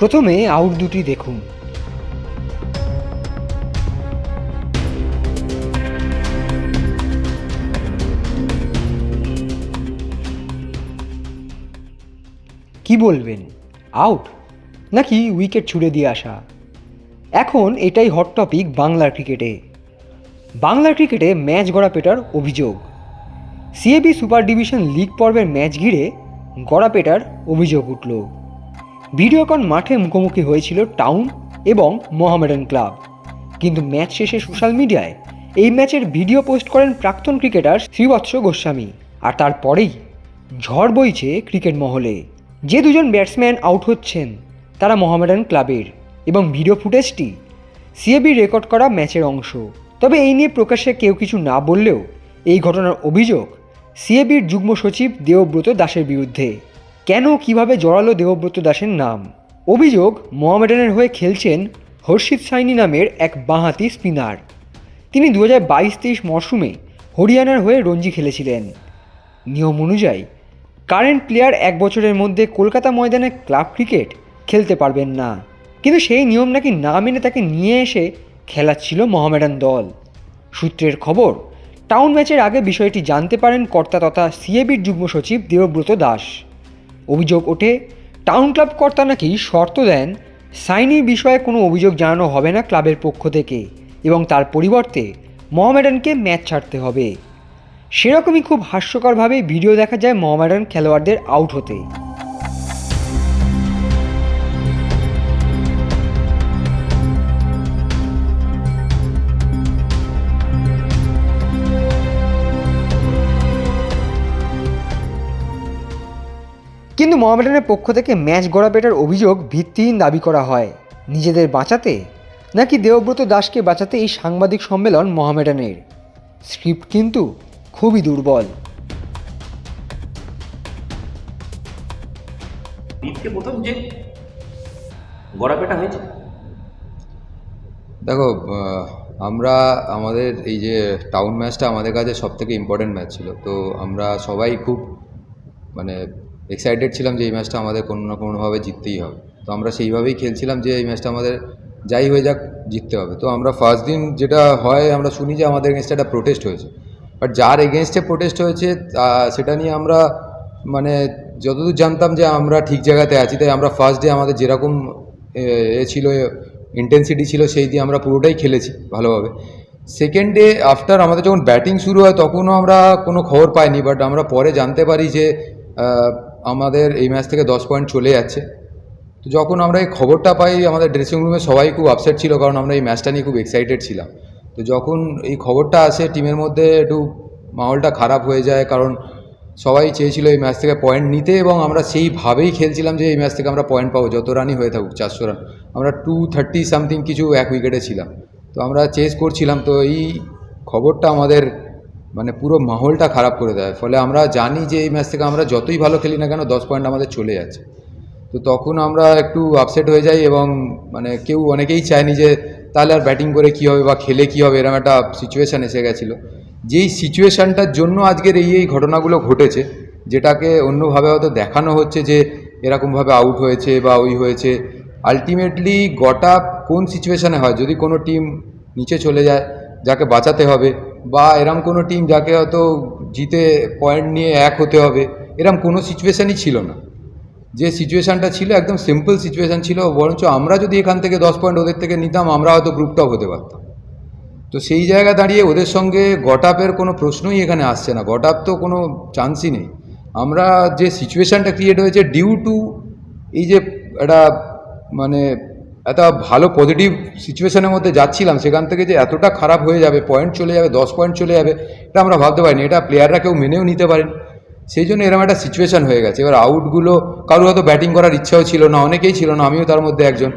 প্রথমে আউট দুটি দেখুন। কি বলবেন? আউট? নাকি উইকেট ছুড়ে দিয়ে আসা? এখন এটাই হট টপিক বাংলার ক্রিকেটে। বাংলার ক্রিকেটে ম্যাচ গড়া পেটার অভিযোগ। সিএবি সুপার ডিভিশন লিগ পর্বের ম্যাচ ঘিরে গড়া পেটার অভিযোগ উঠল। ভিডিওকন মাঠে মুখোমুখি হয়েছিল টাউন এবং মোহামেডান ক্লাব। কিন্তু ম্যাচ শেষে সোশ্যাল মিডিয়ায় এই ম্যাচের ভিডিও পোস্ট করেন প্রাক্তন ক্রিকেটার শ্রীবৎস গোস্বামী। আর তারপরেই ঝড় বইছে ক্রিকেট মহলে। যে দুজন ব্যাটসম্যান আউট হচ্ছেন, তারা মোহামেডান ক্লাবের। এবং ভিডিও ফুটেজটি সিএবি রেকর্ড করা ম্যাচের অংশ। তবে এই নিয়ে প্রকাশ্যে কেউ কিছু না বললেও এই ঘটনার অভিযোগ সিএবির যুগ্ম সচিব দেবব্রত দাসের বিরুদ্ধে। কেন, কীভাবে জড়ালো দেবব্রত দাসের নাম? অভিযোগ, মোহামেডানের হয়ে খেলছেন হর্ষিত সাইনি নামের এক বাঁহাতি স্পিনার। তিনি দু হাজার বাইশ তেইশ মরশুমে হরিয়ানার হয়ে রঞ্জি খেলেছিলেন। নিয়ম অনুযায়ী, কারেন্ট প্লেয়ার এক বছরের মধ্যে কলকাতা ময়দানে ক্লাব ক্রিকেট খেলতে পারবেন না। কিন্তু সেই নিয়ম নাকি না মেনে তাকে নিয়ে এসে খেলাচ্ছিল মোহামেডান দল। সূত্রের খবর, টাউন ম্যাচের আগে বিষয়টি জানতে পারেন কর্তা তথা সিএবির যুগ্ম সচিব দেবব্রত দাস। অভিযোগ ওঠে। টাউন ক্লাব কর্তা নাকি শর্ত দেন, সাইনি বিষয়ে কোনো অভিযোগ জানানো হবে না ক্লাবের পক্ষ থেকে এবং তার পরিবর্তে মহামেডানকে ম্যাচ ছাড়তে হবে। সেরকমই খুব হাস্যকরভাবে ভিডিও দেখা যায় মহামেডান খেলোয়াড়দের আউট হতে। কিন্তু মোহামেডানের পক্ষ থেকে ম্যাচ গড়া পেটার অভিযোগ ভিত্তিহীন দাবি করা হয়। নিজেদের বাঁচাতে নাকি দেবব্রত দাসকে বাঁচাতে এই সাংবাদিক সম্মেলন মোহামেডানের? স্ক্রিপ্ট কিন্তু খুবই দুর্বল। প্রথম যে গড়াপেটা হয়েছে। দেখো আমরা আমাদের এই যে টাউন ম্যাচটা আমাদের কাছে সব থেকে ইম্পর্টেন্ট ম্যাচ ছিল। তো আমরা সবাই খুব মানে এক্সাইটেড ছিলাম যে এই ম্যাচটা আমাদের কোনো না কোনোভাবে জিততেই হবে। তো আমরা সেইভাবেই খেলছিলাম যে এই ম্যাচটা আমাদের যাই হয়ে যাক জিততে হবে। তো আমরা ফার্স্ট দিন যেটা হয়, আমরা শুনি যে আমাদের এগেনস্টে একটা প্রোটেস্ট হয়েছে। বাট যার এগেনস্টে প্রোটেস্ট হয়েছে সেটা নিয়ে আমরা মানে যতদূর জানতাম যে আমরা ঠিক জায়গাতে আছি, তাই আমরা ফার্স্ট ডে আমাদের যেরকম, এ ছিল ইন্টেন্সিটি ছিল, সেই দিয়ে আমরা পুরোটাই খেলেছি ভালোভাবে। সেকেন্ড ডে আফটার আমাদের যখন ব্যাটিং শুরু হয়, তখনও আমরা কোনো খবর পাইনি বাট আমরা পরে জানতে পারি যে আমাদের এই ম্যাচ থেকে দশ পয়েন্ট চলে যাচ্ছে। তো যখন আমরা এই খবরটা পাই, আমাদের ড্রেসিং রুমে সবাই খুব আপসেট ছিল কারণ আমরা এই ম্যাচটা নিয়ে খুব এক্সাইটেড ছিলাম। তো যখন এই খবরটা আসে টিমের মধ্যে একটু মাহলটা খারাপ হয়ে যায় কারণ সবাই চেয়েছিল এই ম্যাচ থেকে পয়েন্ট নিতে এবং আমরা সেইভাবেই খেলছিলাম যে এই ম্যাচ থেকে আমরা পয়েন্ট পাবো, যত রানই হয়ে থাকুক, চারশো রান। আমরা টু থার্টি সামথিং কিছু এক উইকেটে ছিলাম। তো আমরা চেস করছিলাম। তো এই খবরটা আমাদের মানে পুরো মাহলটা খারাপ করে দেয়। ফলে আমরা জানি যে এই ম্যাচ থেকে আমরা যতই ভালো খেলি না কেন, দশ পয়েন্ট আমাদের চলে যাচ্ছে। তো তখন আমরা একটু আপসেট হয়ে যাই এবং মানে কেউ অনেকেই চায়নি যে তাহলে আর ব্যাটিং করে কী হবে বা খেলে কী হবে এরকম একটা সিচুয়েশান এসে গেছিল। যেই সিচুয়েশানটার জন্য আজকের এই এই ঘটনাগুলো ঘটেছে, যেটাকে অন্যভাবে হয়তো দেখানো হচ্ছে যে এরকমভাবে আউট হয়েছে বা ওই হয়েছে আলটিমেটলি গটা কোন সিচুয়েশানে হয়? যদি কোনো টিম নিচে চলে যায়, যাকে বাঁচাতে হবে বা এরম কোনো টিম যাকে হয়তো জিতে পয়েন্ট নিয়ে এক হতে হবে, এরম কোনো সিচুয়েশানই ছিল না। যে সিচুয়েশানটা ছিল একদম সিম্পল সিচুয়েশান ছিল, বরঞ্চ আমরা যদি এখান থেকে দশ পয়েন্ট ওদের থেকে নিতাম, আমরা হয়তো গ্রুপ টপ হতে পারতাম। তো সেই জায়গা দাঁড়িয়ে ওদের সঙ্গে গটাপের কোনো প্রশ্নই এখানে আসছে না। গটাপ তো কোনো চান্সই নেই। আমরা যে সিচুয়েশানটা ক্রিয়েট হয়েছে ডিউ টু এই যে একটা মানে একটা ভালো পজিটিভ সিচুয়েশনের মধ্যে যাচ্ছিলাম, সেখান থেকে যে এতটা খারাপ হয়ে যাবে পয়েন্ট চলে যাবে, দশ পয়েন্ট চলে যাবে, এটা আমরা ভাবতে পারিনি, এটা প্লেয়াররা কেউ মেনেও নিতে পারেন। সেই জন্য এরকম একটা সিচুয়েশান হয়ে গেছে। এবার আউটগুলো কারোর হয়তো ব্যাটিং করার ইচ্ছাও ছিল না, অনেকেই ছিল না, আমিও তার মধ্যে একজন।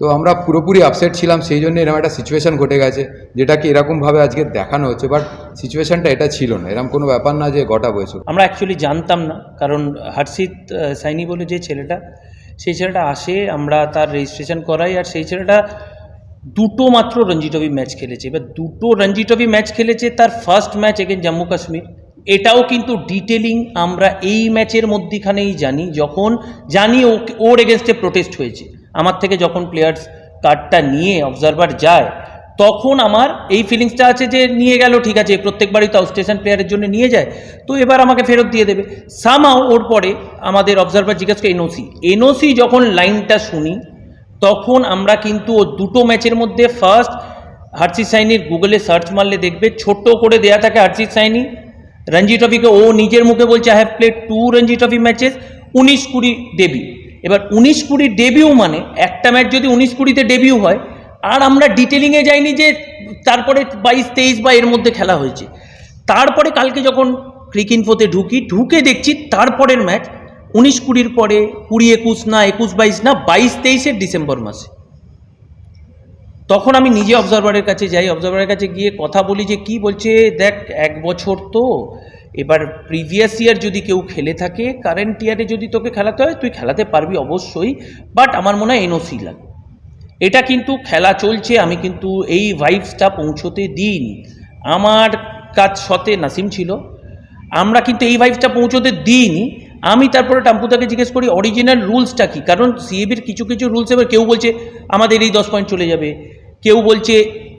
তো আমরা পুরোপুরি আপসেট ছিলাম, সেই জন্য এরকম একটা সিচুয়েশান ঘটে গেছে, যেটাকে এরকমভাবে আজকে দেখানো হচ্ছে বাট সিচুয়েশানটা এটা ছিল না। এরকম কোনো ব্যাপার না যে গটা বয়েছে আমরা অ্যাকচুয়ালি জানতাম না, কারণ হর্ষিত সাইনি বলে যে ছেলেটা সেই ছেলেটা আসে, আমরা তার রেজিস্ট্রেশন করাই আর সেই ছেলেটা দুটো মাত্র রঞ্জি ট্রফি ম্যাচ খেলেছে। এবার দুটো রঞ্জি ট্রফি ম্যাচ খেলেছে, তার first match again Jammu Kashmir. এটাও কিন্তু ডিটেলিং আমরা এই ম্যাচের মধ্যেখানেই জানি, যখন জানি ও, ওর এগেনস্টে প্রোটেস্ট হয়েছে। আমার থেকে যখন প্লেয়ার্স কার্ডটা নিয়ে অবজারভার যায় তখন আমার এই ফিলিংসটা আছে যে নিয়ে গেল, ঠিক আছে, প্রত্যেকবারই তো স্টেশন প্লেয়ারের জন্য নিয়ে যায়, তো এবার আমাকে ফেরত দিয়ে দেবে। সামাও ওর পরে আমাদের অবজারভার জিজ্ঞেস করে, এনওসি? এনওসি যখন লাইনটা শুনি, তখন আমরা কিন্তু ও দুটো ম্যাচের মধ্যে ফার্স্ট হার্সিস সাইনির গুগলে সার্চ মারলে দেখবে ছোট্ট করে দেয়া থাকে হার্সিস সাইনি রঞ্জি ট্রফিকে ও নিজের মুখে বলছে I have played two Ranji trophy matches উনিশ কুড়ি ডেবিউ এবার উনিশ কুড়ি ডেবিউ মানে একটা ম্যাচ যদি উনিশ কুড়িতে ডেবিউ হয় আর আমরা ডিটেলিংয়ে যাইনি যে তারপরে বাইশ, তেইশ বা এর মধ্যে খেলা হয়েছে। তারপরে কালকে যখন ক্রিক ইনফোতে ঢুকি, ঢুকে দেখছি তারপরের ম্যাচ উনিশ কুড়ির পরে, কুড়ি, একুশ না, একুশ, বাইশ না, বাইশ, তেইশের ডিসেম্বর মাসে। তখন আমি নিজে অবজারভারের কাছে যাই অবজারভারের কাছে গিয়ে কথা বলি যে, কি বলছে? দেখ, এক বছর তো, এবার প্রিভিয়াস ইয়ার যদি কেউ খেলে থাকে কারেন্ট ইয়ারে যদি তোকে খেলাতে হয়, তুই খেলাতে পারবি অবশ্যই বাট আমার মনে হয় এনওসি লাগে। এটা কিন্তু খেলা চলছে, আমি কিন্তু এই ভাইবসটা পৌঁছতে দিইনি। আমার কাজ সতে নাসিম ছিল, আমরা কিন্তু এই ভাইবসটা পৌঁছতে দিইনি। আমি তারপরে টাম্পুদাকে জিজ্ঞেস করি অরিজিনাল রুলসটা কী? কারণ সিএবির কিছু কিছু রুলস এবার কেউ বলছে, আমাদের এই দশ পয়েন্ট চলে যাবে। কেউ বলছে,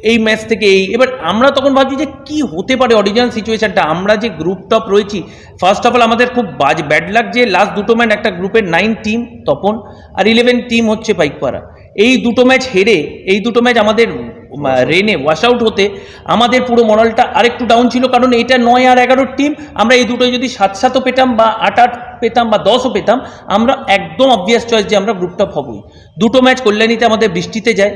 এই ম্যাচ থেকে এই। এবার আমরা তখন ভাবছি যে কি হতে পারে অরিজিনাল সিচুয়েশনটা আমরা যে গ্রুপ টপ রয়েছি ফার্স্ট অফ অল আমাদের খুব বাজ ব্যাড লাগ যে লাস্ট দুটো ম্যান একটা গ্রুপের নাইন টিম তপন, আর ইলেভেন টিম হচ্ছে পাইকপাড়া। এই দুটো ম্যাচ হেরে, এই দুটো ম্যাচ আমাদের রেনে ওয়াশ আউট হতে আমাদের পুরো মরালটা আরেকটু ডাউন ছিল, কারণ এটা নয় আর এগারোর টিম আমরা এই দুটোই যদি সাত সাতও পেতাম বা আট আট পেতাম বা দশও পেতাম, আমরা একদম অবভিয়াস চয়েস যে আমরা গ্রুপটা হবই। দুটো ম্যাচ কল্যাণীতে আমাদের বৃষ্টিতে যায়।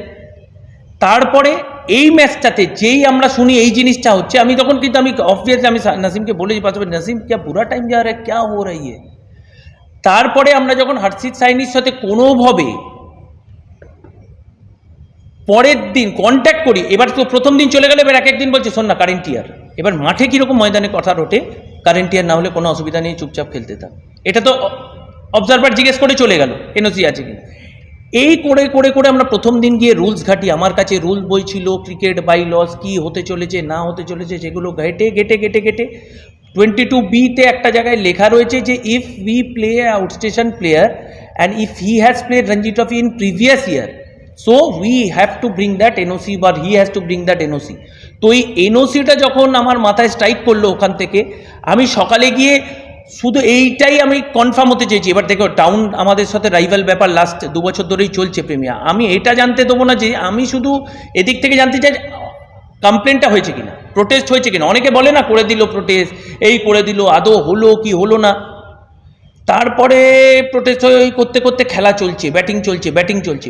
তারপরে এই ম্যাচটাতে যেই আমরা শুনি এই জিনিসটা হচ্ছে, আমি তখন কিন্তু আমি অবভিয়াসলি আমি নাসিমকে বলেছি, পাশাপাশি নাসিম, ক্যা বুরা টাইম যা রা, ক্যা হো রही है তারপরে আমরা যখন হর্ষিত সাইনির সাথে কোনোভাবে পরের দিন কন্ট্যাক্ট করি। এবার তো প্রথম দিন চলে গেলে, এবার এক একদিন বলছে, শোন না কারেন্ট ইয়ার এবার মাঠে কীরকম ময়দানে কথা রোটে? কারেন্ট ইয়ার না হলে কোনো অসুবিধা নেই, চুপচাপ খেলতে থাক। এটা তো অবজারভার জিজ্ঞেস করে চলে গেল এনওসি আছে কিনা। এই করে করে করে আমরা প্রথম দিন গিয়ে রুলস ঘাটি। আমার কাছে রুল বই ছিল ক্রিকেট বাই লস কি হতে চলেছে, না হতে চলেছে, সেগুলো ঘেটে গেটে গেটে গেটে টোয়েন্টি টু বিতে একটা জায়গায় লেখা রয়েছে যে if we play outstation player and if he has played Ranji trophy in previous year so we have to bring that NOC বা he has to bring that NOC তো এই এনওসিটা যখন আমার মাথায় স্ট্রাইক করল ওখান থেকে, আমি সকালে গিয়ে শুধু এইটাই আমি কনফার্ম হতে চেয়েছি। এবার দেখো টাউন আমাদের সাথে রাইভাল ব্যাপার লাস্ট দু বছর ধরেই চলছে প্রেমিয়া আমি এটা জানতে দেবো না যে আমি শুধু এদিক থেকে জানতে চাই কমপ্লেনটা হয়েছে কিনা প্রোটেস্ট হয়েছে কিনা। অনেকে বলে না, করে দিল প্রোটেস্ট এই করে দিল, আদৌ হলো কি হলো না? তারপরে প্রোটেস্ট করতে করতে খেলা চলছে ব্যাটিং চলছে ব্যাটিং চলছে।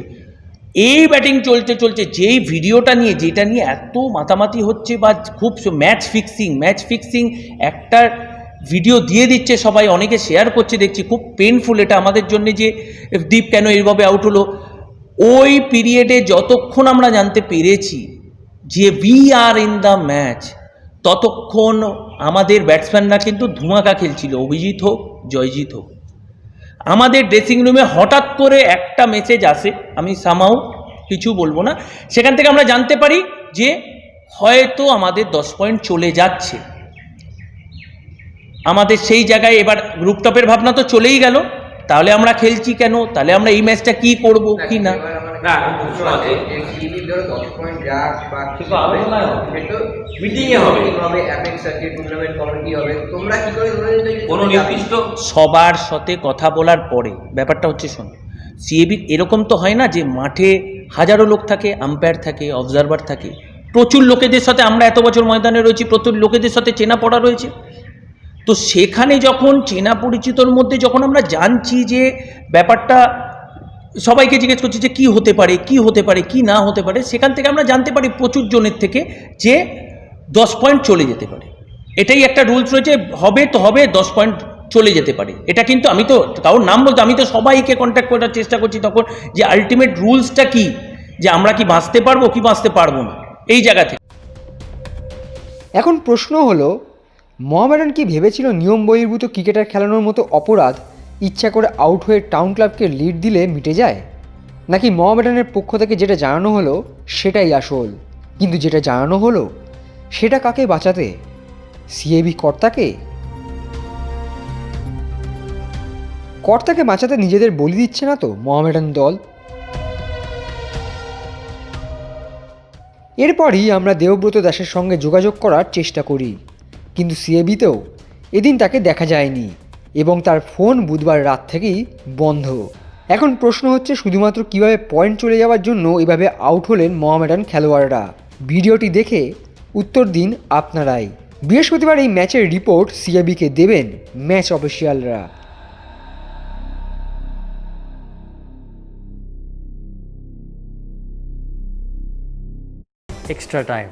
এই ব্যাটিং চলতে চলছে যেই ভিডিওটা নিয়ে, যেটা নিয়ে এত মাতামাতি হচ্ছে বা খুব ম্যাচ ফিক্সিং ম্যাচ ফিক্সিং একটা ভিডিও দিয়ে দিচ্ছে সবাই, অনেকে শেয়ার করছে, দেখছি খুব পেনফুল এটা আমাদের জন্য যে, দীপ কেন এইভাবে আউট হলো। ওই পিরিয়ডে যতক্ষণ আমরা জানতে পেরেছি যে we are in the match ততক্ষণ আমাদের ব্যাটসম্যানরা কিন্তু ধুমাকা খেলছিল। অভিজিৎ হোক, জয়জিৎ হোক। আমাদের ড্রেসিং রুমে হঠাৎ করে একটা মেসেজ আসে, আমি সামাও কিছু বলব না, সেখান থেকে আমরা জানতে পারি যে হয়তো আমাদের দশ পয়েন্ট চলে যাচ্ছে। আমাদের সেই জায়গায় এবার গ্রুপটপের ভাবনা তো চলেই গেল, তাহলে আমরা খেলছি কেন? তাহলে আমরা এই ম্যাচটা কি করব, কি না? সবার সাথে কথা বলার পরে ব্যাপারটা হচ্ছে শোন সিএবি এরকম তো হয় না যে মাঠে হাজারো লোক থাকে আম্পায়ার থাকে অবজারভার থাকে। প্রচুর লোকেদের সাথে আমরা এত বছর ময়দানে রয়েছি প্রচুর লোকেদের সাথে চেনা পড়া রয়েছে। তো সেখানে যখন চেনা পরিচিতর মধ্যে যখন আমরা জানছি যে ব্যাপারটা সবাইকে জিজ্ঞেস করছি যে কি হতে পারে, কি হতে পারে, কি না হতে পারে, সেখান থেকে আমরা জানতে পারি প্রচুর জনের থেকে যে দশ পয়েন্ট চলে যেতে পারে। এটাই একটা রুলস রয়েছে, হবে তো হবে, দশ পয়েন্ট চলে যেতে পারে। এটা কিন্তু আমি তো, কারোর নাম বলতে, আমি তো সবাইকে কন্ট্যাক্ট করার চেষ্টা করছি তখন যে আলটিমেট রুলসটা কি? যে আমরা কি বাঁচতে পারব, কি বাঁচতে পারব না? এই জায়গা থেকে। এখন প্রশ্ন হলো, মোহামেডান কি ভেবেছিল নিয়ম বহির্ভূত ক্রিকেটার খেলানোর মতো অপরাধ ইচ্ছা করে আউট হয়ে টাউন ক্লাবকে লিড দিলে মিটে যায়? নাকি মহামেডানের পক্ষ থেকে যেটা জানানো হলো, সেটাই আসল? কিন্তু যেটা জানানো হলো, সেটা কাকে বাঁচাতে? সিএবি কর্তাকে? কর্তাকে বাঁচাতে নিজেদের বলি দিচ্ছে না তো মহামেডান দল? এরপরই আমরা দেবব্রত দাসের সঙ্গে যোগাযোগ করার চেষ্টা করি। কিন্তু সিএবিতেও এদিন তাকে দেখা যায়নি। এবং তার ফোন বুধবার রাত থেকেই বন্ধ। এখন প্রশ্ন হচ্ছে, শুধুমাত্র কীভাবে পয়েন্ট চলে যাওয়ার জন্য এভাবে আউট হলেন মোহামেডান খেলোয়াড়রা? ভিডিওটি দেখে উত্তর দিন আপনারাই। বৃহস্পতিবার এই ম্যাচের রিপোর্ট সিএবিকে দেবেন ম্যাচ অফিসিয়ালরা। Extra time.